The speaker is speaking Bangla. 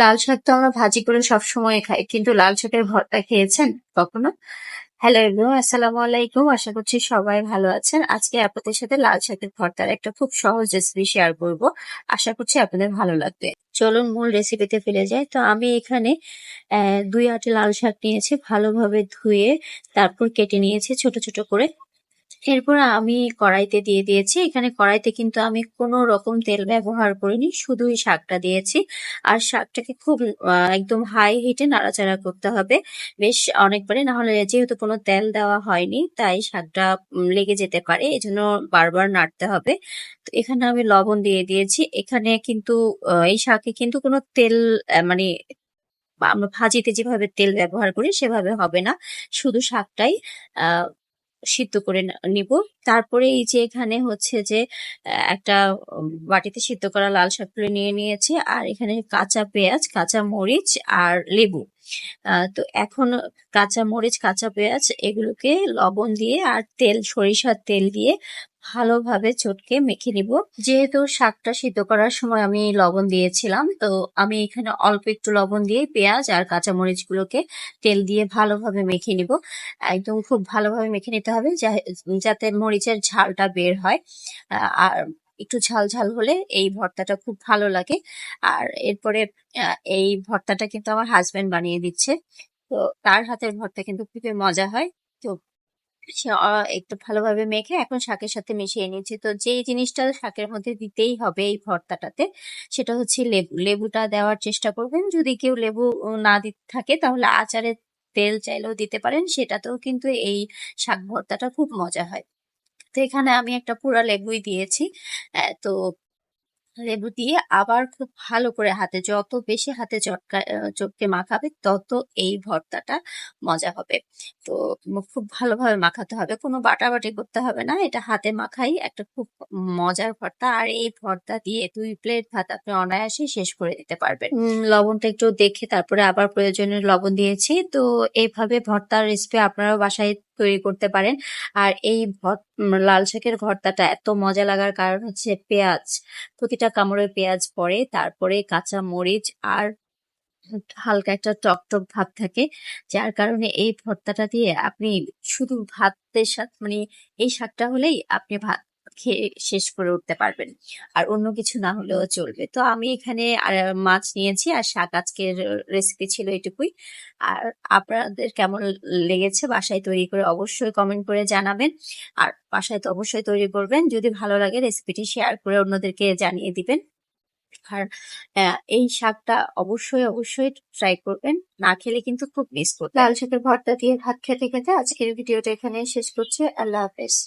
লাল শাক তো আমরা ভাজি করে সবসময় খাই, কিন্তু লাল শাকের ভর্তা খেয়েছেন কখনো? হ্যালো এভরিওয়ান আসসালামু আলাইকুম। আশা করছি সবাই ভালো আছেন। আজকে আপনাদের সাথে লাল শাকের ভর্তার একটা খুব সহজ রেসিপি শেয়ার করব। আশা করছি আপনাদের ভালো লাগবে। চলুন মূল রেসিপিতে ফিরে যাই। তো আমি এখানে দুই আটি লাল শাক নিয়েছি। ভালোভাবে ধুয়ে তারপর কেটে নিয়েছি ছোট ছোট করে। এরপর আমি কড়াইতে দিয়ে দিয়েছি। এখানে কড়াইতে কিন্তু আমি কোনো রকম তেল ব্যবহার করিনি, শুধুই শাকটা দিয়েছি। আর শাকটাকে খুব একদম হাই হিটে নাড়াচাড়া করতে হবে। বেশ অনেকবারই না হলে যেহেতু কোনো তেল দেওয়া হয়নি, তাই শাকটা লেগে যেতে পারে, এজন্য বারবার নাড়তে হবে। তো এখানে আমি লবণ দিয়ে দিয়েছি। এখানে কিন্তু এই শাকে কিন্তু কোনো তেল মানে আমরা ভাজিতে যেভাবে তেল ব্যবহার করি, সেভাবে হবে না। শুধু শাকটাই সিদ্ধ করে নিব। তারপরে এই যে এখানে হচ্ছে যে একটা বাটিতে সিদ্ধ করা লাল শাকগুলো নিয়ে নিয়েছি। আর এখানে কাঁচা পেঁয়াজ, কাঁচা মরিচ আর লেবু। তো এখন কাঁচা মরিচ, কাঁচা পেঁয়াজ এগুলোকে লবণ দিয়ে আর তেল, সরিষার তেল দিয়ে ভালোভাবে চটকে মেখে নিব। যেহেতু শাকটা সিদ্ধ করার সময় আমি লবণ দিয়েছিলাম, তো আমি এখানে অল্প একটু লবণ দিয়ে পেঁয়াজ আর কাঁচা মরিচগুলোকে তেল দিয়ে ভালোভাবে মেখে নিব। একদম খুব ভালোভাবে মেখে নিতে হবে যাতে মরিচের ঝালটা বের হয়। আর একটু ঝাল ঝাল হলে এই ভর্তাটা খুব ভালো লাগে। আর এরপরে এই ভর্তাটা কিন্তু আমার হাজব্যান্ড বানিয়ে দিচ্ছে। তো তার হাতের ভর্তা কিন্তু খুবই মজা হয়। তো সে একটু ভালোভাবে মেখে এখন শাকের সাথে মিশিয়ে নিয়েছি। তো যে জিনিসটা শাকের মধ্যে দিতেই হবে এই ভর্তাটাতে, সেটা হচ্ছে লেবু। লেবুটা দেওয়ার চেষ্টা করবেন। যদি কেউ লেবু না দিতে থাকে তাহলে আচারে তেল চাইলেও দিতে পারেন। সেটাতেও কিন্তু এই শাক ভর্তাটা খুব মজা হয়। তো এখানে আমি একটা পুরা লেবুই দিয়েছি। তো লেবু দিয়ে আবার খুব ভালো করে হাতে যত বেশি হাতে চটকা চটকে মাখাবে তত এই ভর্তাটা মজা হবে। তো খুব ভালোভাবে মাখাতে হবে, কোনো বাটাবাটি করতে হবে না, এটা হাতে মাখাই একটা খুব মজার ভর্তা। আর এই ভর্তা দিয়ে দুই প্লেট ভাত আপনি অনায়াসে শেষ করে দিতে পারবেন। লবণটা একটু দেখে তারপরে আবার প্রয়োজনে লবণ দিয়েছি। তো এইভাবে ভর্তার রেসিপি আপনারাও বাসায় তৈরি করতে পারেন। আর এই লাল শাকের ভর্তাটা এত মজা লাগার কারণ হচ্ছে পেঁয়াজ। প্রতিটা কামড়ে পেঁয়াজ পড়ে, তারপরে কাঁচা মরিচ আর হালকা একটা টক টক ভাব থাকে, যার কারণে এই ভর্তাটা দিয়ে আপনি শুধু ভাতের সাথে মানে এই শাকটা হলেই আপনি ভাত খেয়ে শেষ করে উঠতে পারবেন। আর অন্য কিছু না হলেও চলবে। তো আমি এখানে মাছ নিয়েছি আর শাক আজকের রেসিপি ছিল এটুকুই। আর আপনাদের কেমন লেগেছে বাসায় তৈরি করে অবশ্যই কমেন্ট করে জানাবেন। আর বাসায় তো অবশ্যই তৈরি করবেন। যদি ভালো লাগে রেসিপিটি শেয়ার করে অন্যদেরকে জানিয়ে দিবেন। আর এই শাকটা অবশ্যই অবশ্যই ট্রাই করবেন। না খেলে কিন্তু খুব মিস করবেন। লাল শাকের ভর্তা দিয়ে ভাত খেতে খেতে আজকের ভিডিওটা এখানে শেষ করছি। আল্লাহ হাফেজ।